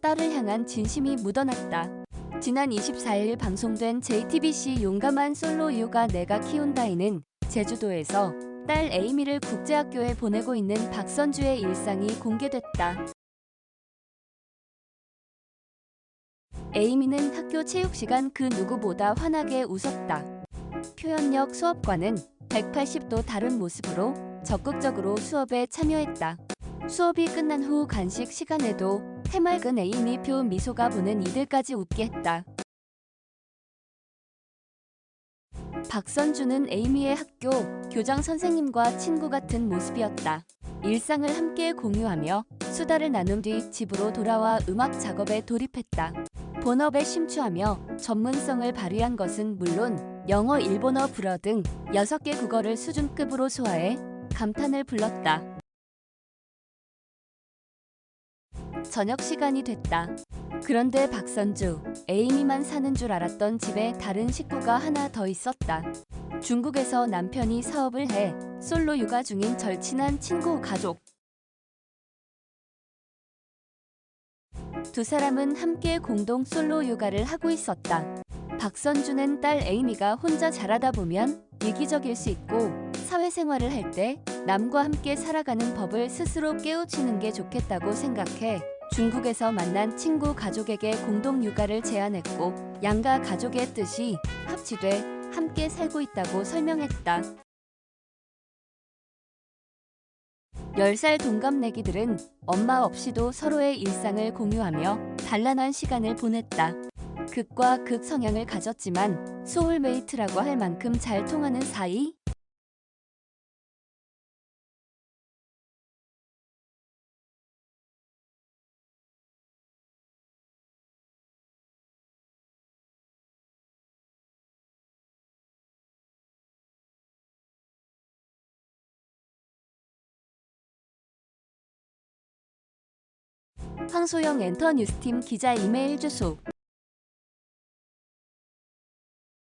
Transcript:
딸을 향한 진심이 묻어났다. 지난 24일 방송된 JTBC 용감한 솔로 육아 내가 키운다이는 제주도에서 딸 에이미를 국제학교에 보내고 있는 박선주의 일상이 공개됐다. 에이미는 학교 체육 시간 그 누구보다 환하게 웃었다. 표현력 수업과는 180도 다른 모습으로 적극적으로 수업에 참여했다. 수업이 끝난 후 간식 시간에도 해맑은 에이미표 미소가 부는 이들까지 웃게 했다. 박선주는 에이미의 학교 교장 선생님과 친구 같은 모습이었다. 일상을 함께 공유하며 수다를 나눈 뒤 집으로 돌아와 음악 작업에 돌입했다. 본업에 심취하며 전문성을 발휘한 것은 물론 영어, 일본어, 불어 등 6개 국어를 수준급으로 소화해 감탄을 불렀다. 저녁 시간이 됐다. 그런데 박선주, 에이미만 사는 줄 알았던 집에 다른 식구가 하나 더 있었다. 중국에서 남편이 사업을 해 솔로 육아 중인 절친한 친구 가족. 두 사람은 함께 공동 솔로 육아를 하고 있었다. 박선주는 딸 에이미가 혼자 자라다 보면 이기적일 수 있고 사회생활을 할 때 남과 함께 살아가는 법을 스스로 깨우치는 게 좋겠다고 생각해 중국에서 만난 친구 가족에게 공동 육아를 제안했고 양가 가족의 뜻이 합치돼 함께 살고 있다고 설명했다. 10살 동갑내기들은 엄마 없이도 서로의 일상을 공유하며 단란한 시간을 보냈다. 극과 극 성향을 가졌지만 소울메이트라고 할 만큼 잘 통하는 사이? 황소영 엔터 뉴스팀 기자 이메일 주소